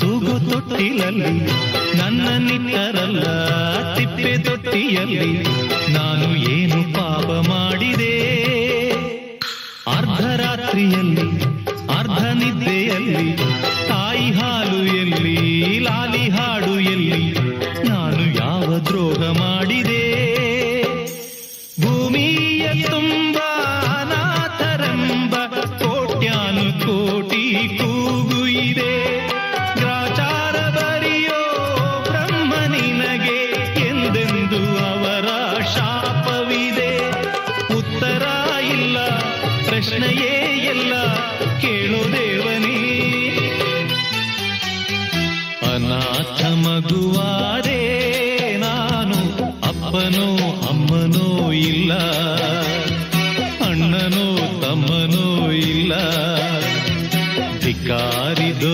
ತೂಗು ತೊಟ್ಟಿಲಲ್ಲಿ ನನ್ನ ನಿಟ್ಟರಲ್ಲ ತಿಪ್ಪೆ ತೊಟ್ಟಿಯಲ್ಲಿ ನಾನು ಏನು ಪಾಪ ಮಾಡಿದೆ? ಅರ್ಧರಾತ್ರಿಯಲ್ಲಿ ಅರ್ಧ ನಿದ್ದೆಯಲ್ಲಿ ತಾಯಿ ಹಾಲು ಎಲ್ಲಿ, ಲಾಲಿ ಹಾಡು ಎಲ್ಲಿ, ನಾನು ಯಾವ ದ್ರೋಹ ಮಾಡಿದೆ? ಭೂಮಿಯ ತುಂಬ ಇಲ್ಲ, ಪ್ರಶ್ನೆಯೇ ಇಲ್ಲ, ಕೇಳೋ ದೇವನೇ. ಅನಾಥ ಮಗುವಾರೇ, ನಾನು ಅಪ್ಪನೋ ಅಮ್ಮನೋ ಇಲ್ಲ, ಅಣ್ಣನೋ ತಮ್ಮನೋ ಇಲ್ಲ. ಧಿಕಾರಿ ದೊರೆ